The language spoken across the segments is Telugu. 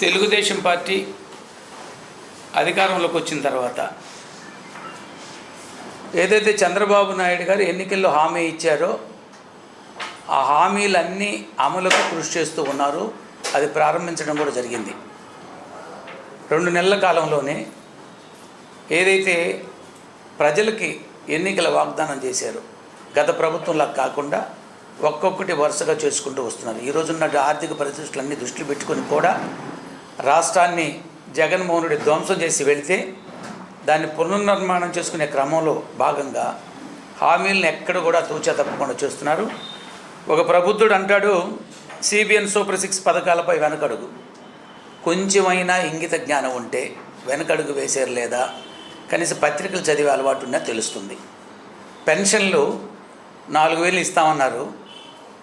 తెలుగుదేశం పార్టీ అధికారంలోకి వచ్చిన తర్వాత ఏదైతే చంద్రబాబు నాయుడు గారు ఎన్నికల్లో హామీ ఇచ్చారో ఆ హామీలన్నీ అమలుకు కృషి చేస్తూ ఉన్నారు. అది ప్రారంభించడం కూడా జరిగింది. రెండు నెలల కాలంలోనే ఏదైతే ప్రజలకి ఎన్నికల వాగ్దానం చేశారో గత ప్రభుత్వంలా కాకుండా ఒక్కొక్కటి వరుసగా చేసుకుంటూ వస్తున్నారు. ఈ ఆర్థిక పరిస్థితులన్నీ దృష్టిలో పెట్టుకొని కూడా రాష్ట్రాన్ని జగన్మోహన్ రెడ్డి ధ్వంసం చేసి వెళితే దాన్ని పునర్నిర్మాణం చేసుకునే క్రమంలో భాగంగా హామీలను ఎక్కడ కూడా తూచా తప్పకుండా చేస్తున్నారు. ఒక ప్రబుద్ధుడు అంటాడు సిబిఎన్ సూపర్ సిక్స్ పథకాలపై వెనకడుగు. కొంచెమైనా ఇంగిత జ్ఞానం ఉంటే వెనకడుగు వేసారు లేదా? కనీసం పత్రికలు చదివే అలవాటు ఉన్నా తెలుస్తుంది. పెన్షన్లు నాలుగు వేలు ఇస్తామన్నారు.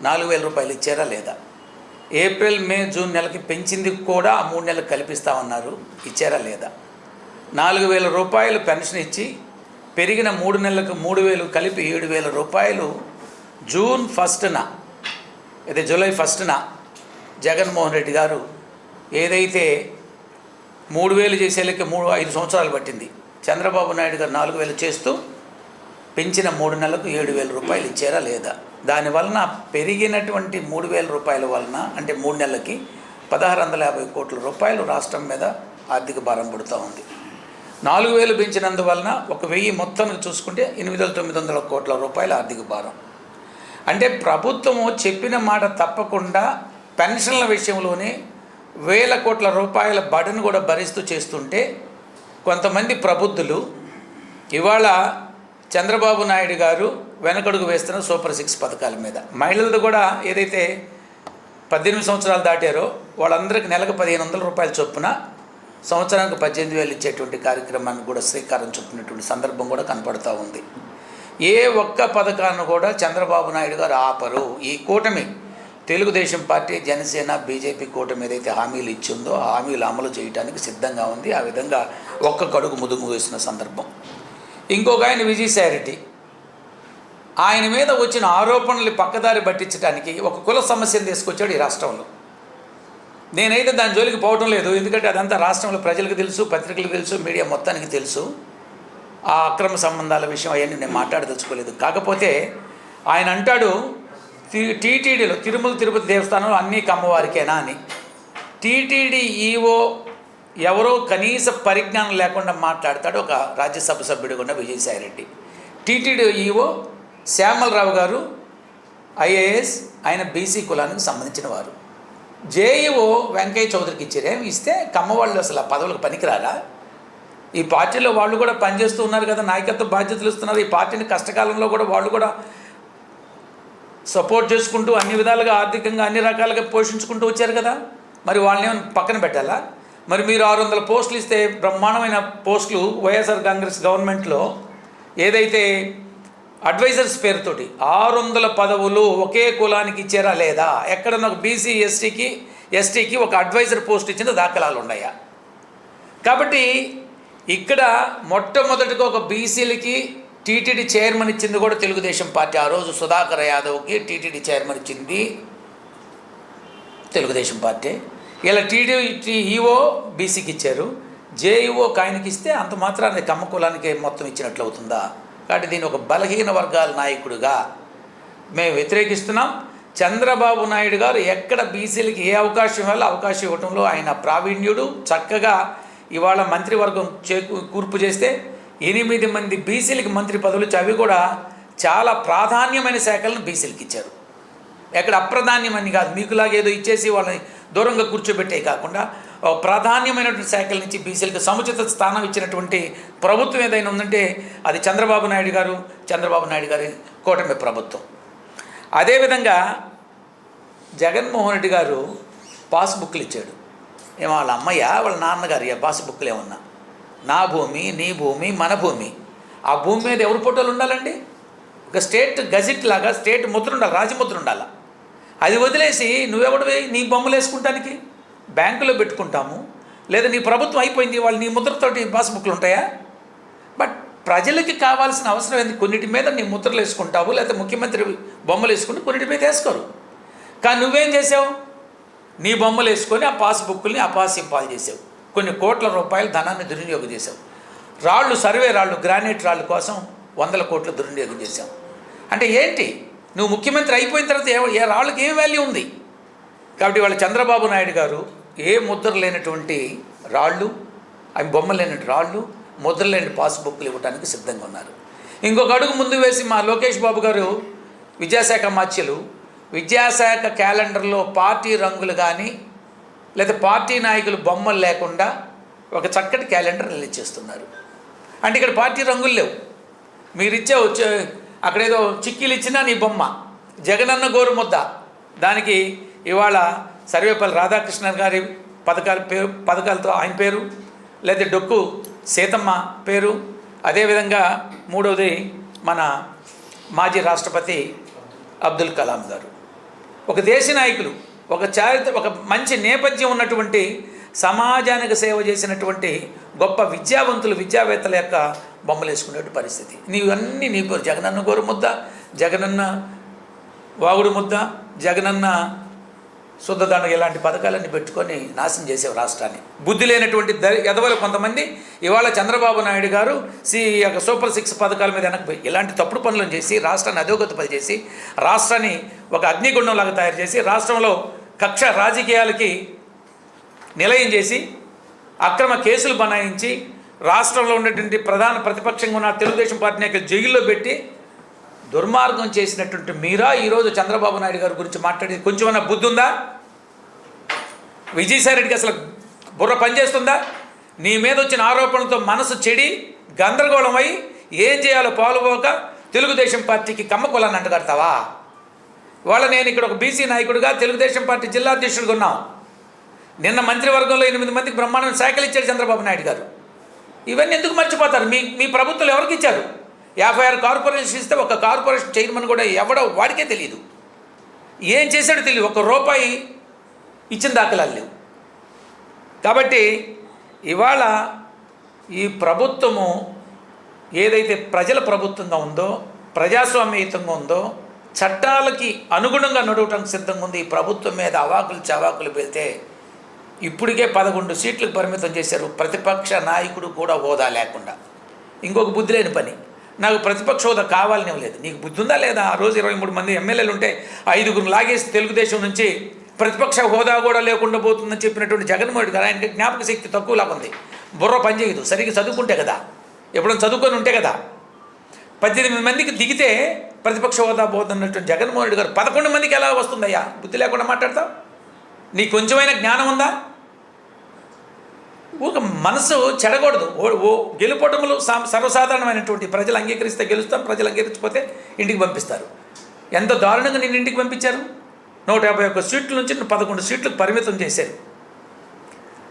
నాలుగు వేల రూపాయలు ఇచ్చారా లేదా? ఏప్రిల్ మే జూన్ నెలకి పెంచింది కూడా ఆ మూడు నెలలు కల్పిస్తామన్నారు ఇచ్చారా లేదా? నాలుగు వేల రూపాయలు పెన్షన్ ఇచ్చి పెరిగిన మూడు నెలలకు మూడు వేలు కలిపి ఏడు వేల రూపాయలు జూన్ ఫస్ట్న ఇది జూలై ఫస్ట్న జగన్మోహన్ రెడ్డి గారు ఏదైతే మూడు వేలు చేసేలకి మూడు ఐదు సంవత్సరాలు పట్టింది చంద్రబాబు నాయుడు గారు నాలుగు వేలు చేస్తూ పెంచిన మూడు నెలలకు ఏడు వేల రూపాయలు ఇచ్చారా లేదా? దాని వలన పెరిగినటువంటి మూడు వేల రూపాయల వలన అంటే మూడు నెలలకి పదహారు వందల యాభై కోట్ల రూపాయలు రాష్ట్రం మీద ఆర్థిక భారం పడుతూ ఉంది. నాలుగు వేలు పెంచినందువలన ఒక వెయ్యి మొత్తం చూసుకుంటే ఎనిమిది వేల తొమ్మిది వందల కోట్ల రూపాయల ఆర్థిక భారం. అంటే ప్రభుత్వము చెప్పిన మాట తప్పకుండా పెన్షన్ల విషయంలోనే వేల కోట్ల రూపాయల బడను కూడా భరిస్తూ చేస్తుంటే కొంతమంది ప్రబుద్ధులు ఇవాళ చంద్రబాబు నాయుడు గారు వెనకడుగు వేస్తున్న సూపర్ సిక్స్ పథకాల మీద. మహిళలది కూడా ఏదైతే పద్దెనిమిది సంవత్సరాలు దాటారో వాళ్ళందరికీ నెలకు పదిహేను వందల రూపాయల చొప్పున సంవత్సరానికి పద్దెనిమిది వేలు ఇచ్చేటువంటి కార్యక్రమాన్ని కూడా శ్రీకారం చుట్టినటువంటి సందర్భం కూడా కనపడుతూ ఉంది. ఏ ఒక్క పథకాన్ని కూడా చంద్రబాబు నాయుడు గారు ఆపరు. ఈ కూటమి తెలుగుదేశం పార్టీ జనసేన బీజేపీ కూటమి ఏదైతే హామీలు ఇచ్చిందో ఆ హామీలు అమలు చేయడానికి సిద్ధంగా ఉంది. ఆ విధంగా ఒక్క కడుగు ముదుగు వేసిన సందర్భం. ఇంకొక ఆయన విజయసాయిరెడ్డి ఆయన మీద వచ్చిన ఆరోపణలు పక్కదారి పట్టించడానికి ఒక కుల సమస్యను తీసుకొచ్చాడు ఈ రాష్ట్రంలో. నేనైతే దాని జోలికి పోవటం లేదు. ఎందుకంటే అదంతా రాష్ట్రంలో ప్రజలకు తెలుసు పత్రికలకు తెలుసు మీడియా మొత్తానికి తెలుసు. ఆ అక్రమ సంబంధాల విషయం అవన్నీ నేను మాట్లాడదలుచుకోలేదు. కాకపోతే ఆయన అంటాడు టీటీడీలో తిరుమల తిరుపతి దేవస్థానంలో అన్నీ కమ్మవారికేనా అని. టీటీడీ ఈఓ ఎవరో కనీస పరిజ్ఞానం లేకుండా మాట్లాడతాడు ఒక రాజ్యసభ సభ్యుడు ఉన్న విజయసాయిరెడ్డి. టీటీడీ ఈఓ శ్యామలరావు గారు ఐఏఎస్ ఆయన బీసీ కులానికి సంబంధించిన వారు. జేఈఓ వెంకయ్య చౌదరికి ఇచ్చారే. ఇస్తే కమ్మవాళ్ళు అసలు ఆ పదవులకు పనికిరారా? ఈ పార్టీలో వాళ్ళు కూడా పనిచేస్తూ ఉన్నారు కదా నాయకత్వ బాధ్యతలు ఇస్తున్నారు. ఈ పార్టీని కష్టకాలంలో కూడా వాళ్ళు కూడా సపోర్ట్ చేసుకుంటూ అన్ని విధాలుగా ఆర్థికంగా అన్ని రకాలుగా పోషించుకుంటూ వచ్చారు కదా. మరి వాళ్ళని ఏమైనా పక్కన పెట్టాలా? మరి మీరు ఆరు వందల పోస్టులు ఇస్తే బ్రహ్మాండమైన పోస్టులు వైఎస్ఆర్ కాంగ్రెస్ గవర్నమెంట్లో ఏదైతే అడ్వైజర్స్ పేరుతోటి ఆరు వందల పదవులు ఒకే కులానికి ఇచ్చారా లేదా? ఎక్కడ ఒక బీసీ ఎస్టీకి ఎస్టీకి ఒక అడ్వైజర్ పోస్ట్ ఇచ్చిన దాఖలాలు ఉన్నాయా? కాబట్టి ఇక్కడ మొట్టమొదటిగా ఒక బీసీలకి టీటీడీ చైర్మన్ ఇచ్చింది కూడా తెలుగుదేశం పార్టీ. ఆ రోజు సుధాకర్ యాదవ్కి టీటీడీ చైర్మన్ ఇచ్చింది తెలుగుదేశం పార్టీ. ఇలా టీడీ ఈఓ బీసీకి ఇచ్చారు. జేఈఓ ఆయనకి ఇస్తే అంత మాత్రాన్ని కమ్మ కులానికి మొత్తం ఇచ్చినట్లు అవుతుందా కాబట్టి దీని ఒక బలహీన వర్గాల నాయకుడిగా మేము వ్యతిరేకిస్తున్నాం. చంద్రబాబు నాయుడు గారు ఎక్కడ బీసీలకి ఏ అవకాశం ఇవ్వాలో అవకాశం ఇవ్వడంలో ఆయన ప్రావీణ్యుడు. చక్కగా ఇవాళ మంత్రివర్గం చే కూర్పు చేస్తే ఎనిమిది మంది బీసీలకి మంత్రి పదవులు చవి అవి కూడా చాలా ప్రాధాన్యమైన శాఖలను బీసీలకి ఇచ్చారు. ఎక్కడ అప్రధాన్యమని కాదు. మీకులాగేదో ఇచ్చేసి వాళ్ళని దూరంగా కూర్చోబెట్టే కాకుండా ప్రాధాన్యమైనటువంటి శాఖల నుంచి బీసీలకు సముచిత స్థానం ఇచ్చినటువంటి ప్రభుత్వం ఏదైనా ఉందంటే అది చంద్రబాబు నాయుడు గారు చంద్రబాబు నాయుడు గారి కూటమి ప్రభుత్వం. అదేవిధంగా జగన్మోహన్ రెడ్డి గారు పాస్బుక్లు ఇచ్చాడు. ఏమో వాళ్ళ అమ్మయ్య వాళ్ళ నాన్నగారు పాస్బుక్లు ఏమన్నా? నా భూమి నీ భూమి మన భూమి. ఆ భూమి మీద ఎవరి ఫోటోలు ఉండాలండి? ఒక స్టేట్ గజెట్ లాగా స్టేట్ ముద్ర ఉండాలి రాజముద్ర ఉండాలి. అది వదిలేసి నువ్వెవడివి? నీ బొమ్మలు వేసుకుంటానికి? బ్యాంకులో పెట్టుకుంటాము. లేదా నీ ప్రభుత్వం అయిపోయింది వాళ్ళు నీ ముద్రతోటి పాస్బుక్లు ఉంటాయా? బట్ ప్రజలకి కావాల్సిన అవసరం ఏంది? కొన్నిటి మీద నీ ముద్రలు వేసుకుంటావు లేకపోతే ముఖ్యమంత్రి బొమ్మలు వేసుకుంటే కొన్నిటి మీద వేసుకోరు. కానీ నువ్వేం చేసావు? నీ బొమ్మలు వేసుకొని ఆ పాస్బుక్ని అపాసింపాలు చేసావు. కొన్ని కోట్ల రూపాయల ధనాన్ని దుర్వినియోగం చేసావు. రాళ్ళు సర్వే రాళ్ళు గ్రానైట్ రాళ్ళు కోసం వందల కోట్లు దుర్వినియోగం చేసావు. అంటే ఏంటి? నువ్వు ముఖ్యమంత్రి అయిపోయిన తర్వాత ఏ- ఏ రాళ్ళకి ఏం వాల్యూ ఉంది? కాబట్టి వాళ్ళ చంద్రబాబు నాయుడు గారు ఏ ముద్ర లేనటువంటి రాళ్ళు అవి బొమ్మ లేని రాళ్ళు ముద్ర లేని పాస్బుక్లు ఇవ్వడానికి సిద్ధంగా ఉన్నారు. ఇంకొక అడుగు ముందు వేసి మా లోకేష్ బాబు గారు విద్యాశాఖ మాత్యులు విద్యాశాఖ క్యాలెండర్లో పార్టీ రంగులు కానీ లేదా పార్టీ నాయకులు బొమ్మలు లేకుండా ఒక చక్కటి క్యాలెండర్ రిలీజ్ చేస్తున్నారు. అంటే ఇక్కడ పార్టీ రంగులు లేవు. మీరిచ్చే వచ్చే వచ్చే అక్కడేదో చిక్కీలు ఇచ్చినా నీ బొమ్మ జగనన్న గోరు ముద్ద. దానికి ఇవాళ సర్వేపల్లి రాధాకృష్ణన్ గారి పథకాల పేరు పథకాలతో ఆయన పేరు లేదా డొక్కు సీతమ్మ పేరు. అదేవిధంగా మూడవది మన మాజీ రాష్ట్రపతి అబ్దుల్ కలాం గారు. ఒక దేశ నాయకులు ఒక చారిత్ర ఒక మంచి నేపథ్యం ఉన్నటువంటి సమాజానికి సేవ చేసినటువంటి గొప్ప విద్యావంతులు విద్యావేత్తల యొక్క బొమ్మలు పరిస్థితి. నీవన్నీ నీకు జగనన్న గోరు ముద్ద జగనన్న వాగుడు ముద్ద జగనన్న శుద్ధదండ ఇలాంటి పథకాలన్నీ పెట్టుకొని నాశనం చేసేవి రాష్ట్రాన్ని. బుద్ధి లేనటువంటి ద ఎదవలు కొంతమంది ఇవాళ చంద్రబాబు నాయుడు గారు సి యొక్క సూపర్ సిక్స్ పథకాల మీద వెనక్కి ఇలాంటి తప్పుడు పనులను చేసి రాష్ట్రాన్ని అధోగతి పని చేసి రాష్ట్రాన్ని ఒక అగ్నిగుండంలాగా తయారు చేసి రాష్ట్రంలో కక్ష రాజకీయాలకి నిలయం చేసి అక్రమ కేసులు బనాయించి రాష్ట్రంలో ఉన్నటువంటి ప్రధాన ప్రతిపక్షంగా ఉన్న తెలుగుదేశం పార్టీ నాయకులు జైల్లో పెట్టి దుర్మార్గం చేసినటువంటి మీరా ఈరోజు చంద్రబాబు నాయుడు గారి గురించి మాట్లాడేది కొంచెమన్నా బుద్ధి ఉందా విజయసాయి రెడ్డికి అసలు బుర్ర పనిచేస్తుందా? నీ మీద వచ్చిన ఆరోపణలతో మనసు చెడి గందరగోళమై ఏం చేయాలో పాలుపోక తెలుగుదేశం పార్టీకి కమ్మకులాన్ని అంటగడతావా? వాళ్ళ నేను ఇక్కడ ఒక బీసీ నాయకుడిగా తెలుగుదేశం పార్టీ జిల్లా అధ్యక్షుడిగా ఉన్నాం. నిన్న మంత్రివర్గంలో ఎనిమిది మందికి బ్రహ్మాండం శాఖలు ఇచ్చాడు చంద్రబాబు నాయుడు గారు. ఇవన్నీ ఎందుకు మర్చిపోతారు? మీ మీ ప్రభుత్వం ఎవరికి ఇచ్చారు? యాభై ఆరు కార్పొరేషన్ ఇస్తే ఒక కార్పొరేషన్ చైర్మన్ కూడా ఎవడో వాడికే తెలియదు ఏం చేశాడో తెలియదు ఒక రూపాయి ఇచ్చిన దాఖలాలు లేవు. కాబట్టి ఇవాళ ఈ ప్రభుత్వము ఏదైతే ప్రజల ప్రభుత్వంగా ఉందో ప్రజాస్వామ్యయుతంగా ఉందో చట్టాలకి అనుగుణంగా నడవటానికి సిద్ధంగా ఉంది. ఈ ప్రభుత్వం మీద అవాకులు చవాకులు పెడితే ఇప్పటికే పదకొండు సీట్లకు పరిమితం చేశారు. ప్రతిపక్ష నాయకుడు కూడా హోదా లేకుండా. ఇంకొక బుద్ధి లేని పని. నాకు ప్రతిపక్ష హోదా కావాలని లేదు. నీకు బుద్ధి ఉందా లేదా? ఆ రోజు ఇరవై మూడు మంది ఎమ్మెల్యేలు ఉంటే ఐదుగురు లాగేసి తెలుగుదేశం నుంచి ప్రతిపక్ష హోదా కూడా లేకుండా పోతుందని చెప్పినటువంటి జగన్మోహన్ గారు ఆయనకి జ్ఞాపక శక్తి తక్కువలాగా ఉంది. బుర్ర పనిచేయదు సరిగ్గా చదువుకుంటే కదా. ఎప్పుడైనా చదువుకొని ఉంటే కదా. పద్దెనిమిది మందికి దిగితే ప్రతిపక్ష హోదా పోతున్నటువంటి జగన్మోహన్ రెడ్డి గారు పదకొండు మందికి ఎలా వస్తుందయ్యా? బుద్ధి లేకుండా మాట్లాడతావు? నీ కొంచెమైనా జ్ఞానం ఉందా? ఒక మనసు చెడకూడదు ఓ ఓ గెలుపడములు సా- సర్వసాధారణమైనటువంటి ప్రజలు అంగీకరిస్తే గెలుస్తాం ప్రజలు అంగీకరించకపోతే ఇంటికి పంపిస్తారు. ఎంత దారుణంగా నేను ఇంటికి పంపించారు? నూట యాభై ఒక్క సీట్ల నుంచి పదకొండు సీట్లకు పరిమితం చేశారు.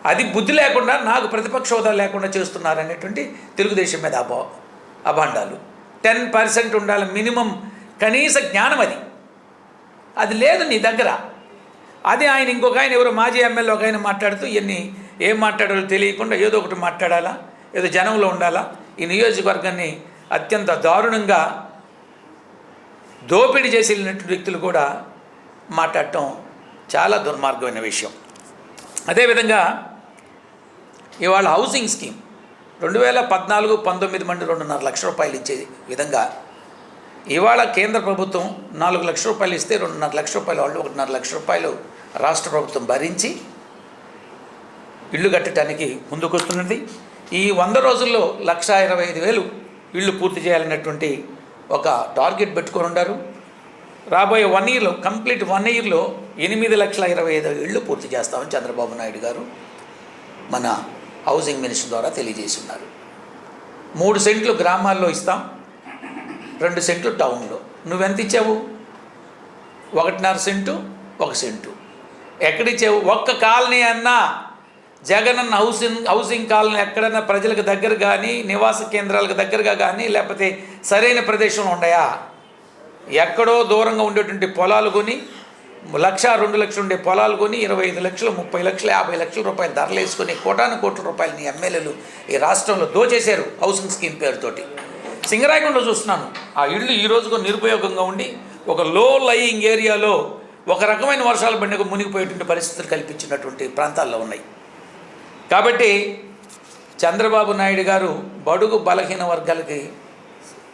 అది బుద్ధి లేకుండా నాకు ప్రతిపక్ష హోదా లేకుండా చేస్తున్నారు అనేటువంటి తెలుగుదేశం మీద అబా అభాండాలు. టెన్ పర్సెంట్ ఉండాలి మినిమం కనీస జ్ఞానం అది. అది లేదు నీ దగ్గర. అది ఆయన ఇంకొక ఆయన ఎవరో మాజీ ఎమ్మెల్యే ఒక ఆయన మాట్లాడుతూ ఇవన్నీ ఏం మాట్లాడాలో తెలియకుండా ఏదో ఒకటి మాట్లాడాలా? ఏదో జనంలో ఉండాలా? ఈ నియోజకవర్గాన్ని అత్యంత దారుణంగా దోపిడీ చేసి వెళ్ళినటువంటి వ్యక్తులు కూడా మాట్లాడటం చాలా దుర్మార్గమైన విషయం. అదేవిధంగా ఇవాళ హౌసింగ్ స్కీమ్ రెండు వేల పద్నాలుగు పంతొమ్మిది మంది రెండున్నర లక్షల రూపాయలు ఇచ్చే విధంగా ఇవాళ కేంద్ర ప్రభుత్వం నాలుగు లక్షల రూపాయలు ఇస్తే రెండున్నర లక్షల రూపాయలు వాళ్ళు ఒకటిన్నర లక్ష రూపాయలు రాష్ట్ర ప్రభుత్వం భరించి ఇల్లు కట్టడానికి ముందుకొస్తున్నది. ఈ వంద రోజుల్లో లక్ష ఇరవై ఐదు వేలు ఇళ్ళు పూర్తి చేయాలన్నటువంటి ఒక టార్గెట్ పెట్టుకొని ఉన్నారు రాబోయే వన్ ఇయర్లో కంప్లీట్ వన్ ఇయర్లో ఎనిమిది లక్షల ఇరవై ఐదు ఇళ్ళు పూర్తి చేస్తామని చంద్రబాబు నాయుడు గారు మన హౌసింగ్ మినిస్టర్ ద్వారా తెలియజేసి ఉన్నారు మూడు సెంట్లు గ్రామాల్లో ఇస్తాం రెండు సెంట్లు టౌన్లో. నువ్వెంత ఇచ్చావు? ఒకటిన్నర సెంటు ఒక సెంటు. ఎక్కడిచ్చావు? ఒక్క కాలనీ అన్నా జగనన్న హౌసింగ్ హౌసింగ్ కాలనీ ఎక్కడైనా ప్రజలకు దగ్గర కానీ నివాస కేంద్రాలకు దగ్గరగా కానీ లేకపోతే సరైన ప్రదేశంలో ఉన్నాయా ఎక్కడో దూరంగా ఉండేటువంటి పొలాలు కొని లక్ష రెండు లక్షలు ఉండే పొలాలు కొని ఇరవై ఐదు లక్షలు ముప్పై లక్షలు యాభై లక్షల రూపాయలు ధరలు వేసుకొని కోటాను కోట్ల రూపాయలు నీ ఎమ్మెల్యేలు ఈ రాష్ట్రంలో దోచేశారు హౌసింగ్ స్కీమ్ పేరుతోటి. సింగరాయకుండా చూస్తున్నాను. ఆ ఇళ్ళు ఈ రోజుకు నిరుపయోగంగా ఉండి ఒక లో లయింగ్ ఏరియాలో ఒక రకమైన వర్షాలు పడిన మునిగిపోయేటువంటి పరిస్థితులు కల్పించినటువంటి ప్రాంతాల్లో ఉన్నాయి. కాబట్టి చంద్రబాబు నాయుడు గారు బడుగు బలహీన వర్గాలకి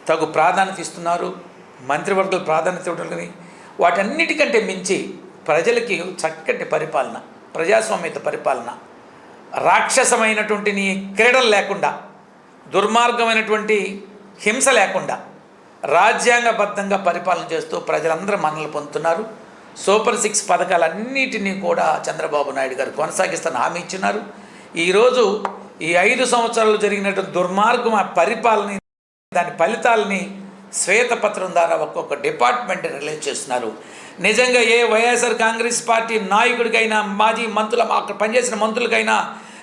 తగు ప్రాధాన్యత ఇస్తున్నారు మంత్రివర్గాలు ప్రాధాన్యత ఇవ్వడం వాటన్నిటికంటే మించి ప్రజలకి చక్కటి పరిపాలన ప్రజాస్వామ్యత పరిపాలన రాక్షసమైనటువంటి నీ క్రీడలు లేకుండా దుర్మార్గమైనటువంటి హింస లేకుండా రాజ్యాంగబద్ధంగా పరిపాలన చేస్తూ ప్రజలందరూ మనల్ని పొందుతున్నారు. సూపర్ సిక్స్ పథకాలన్నిటినీ కూడా చంద్రబాబు నాయుడు గారు కొనసాగిస్తాను హామీ ఇచ్చినారు. ఈరోజు ఈ ఐదు సంవత్సరాలు జరిగినటువంటి దుర్మార్గం ఆ పరిపాలన దాని ఫలితాలని శ్వేతపత్రం ద్వారా ఒక్కొక్క డిపార్ట్మెంట్ రిలీజ్ చేస్తున్నారు. నిజంగా ఏ వైఎస్ఆర్ కాంగ్రెస్ పార్టీ నాయకుడికైనా మాజీ మంత్రుల అక్కడ పనిచేసిన మంత్రులకైనా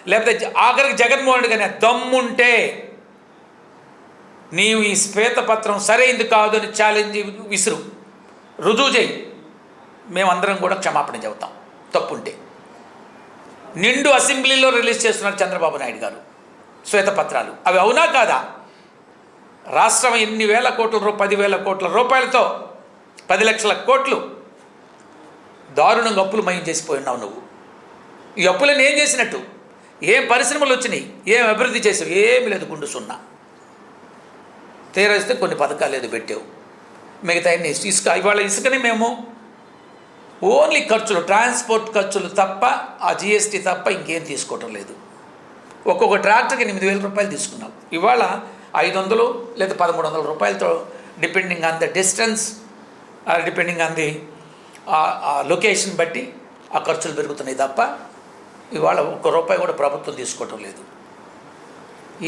లేకపోతే ఆఖరికి జగన్మోహన్ రెడ్డికైనా దమ్ముంటే నీవు ఈ శ్వేతపత్రం సరైంది కాదు అని ఛాలెంజ్ విసురు. రుజువు చేయి. మేమందరం కూడా క్షమాపణ చెబుతాం. తప్పుంటే. నిండు అసెంబ్లీలో రిలీజ్ చేస్తున్నారు చంద్రబాబు నాయుడు గారు. శ్వేతపత్రాలు. అవి అవునా కాదా? రాష్ట్రం ఎన్ని వేల కోట్ల రూ పదివేల కోట్ల రూపాయలతో పది లక్షల కోట్లు దారుణంగా అప్పులు మయం చేసిపోయి ఉన్నావు నువ్వు. ఈ అప్పులను ఏం చేసినట్టు? ఏం పరిశ్రమలు వచ్చినాయి? ఏం అభివృద్ధి చేసావు? ఏమి లేదు గుండు సున్నా. తీరేస్తే కొన్ని పథకాలు ఏదో పెట్టావు. మిగతా ఇసుక ఇవాళ ఇసుకని మేము ఓన్లీ ఖర్చులు ట్రాన్స్పోర్ట్ ఖర్చులు తప్ప ఆ జిఎస్టీ తప్ప ఇంకేం తీసుకోవటం లేదు. ఒక్కొక్క ట్రాక్టర్కి ఎనిమిది వేల రూపాయలు తీసుకున్నాం. ఇవాళ ఐదు వందలు లేదా పదమూడు వందల రూపాయలతో depending on the distance depending on the location బట్టి ఆ ఖర్చులు పెరుగుతున్నాయి తప్ప ఇవాళ ఒక్క రూపాయి కూడా ప్రభుత్వం తీసుకోవటం లేదు.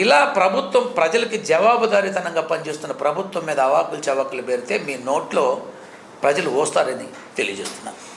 ఇలా ప్రభుత్వం ప్రజలకి జవాబుదారీతనంగా పనిచేస్తున్న ప్రభుత్వం మీద అవాకులు చవాకులు పెరితే మీ నోట్లో ప్రజలు ఓస్తారని తెలియజేస్తున్నారు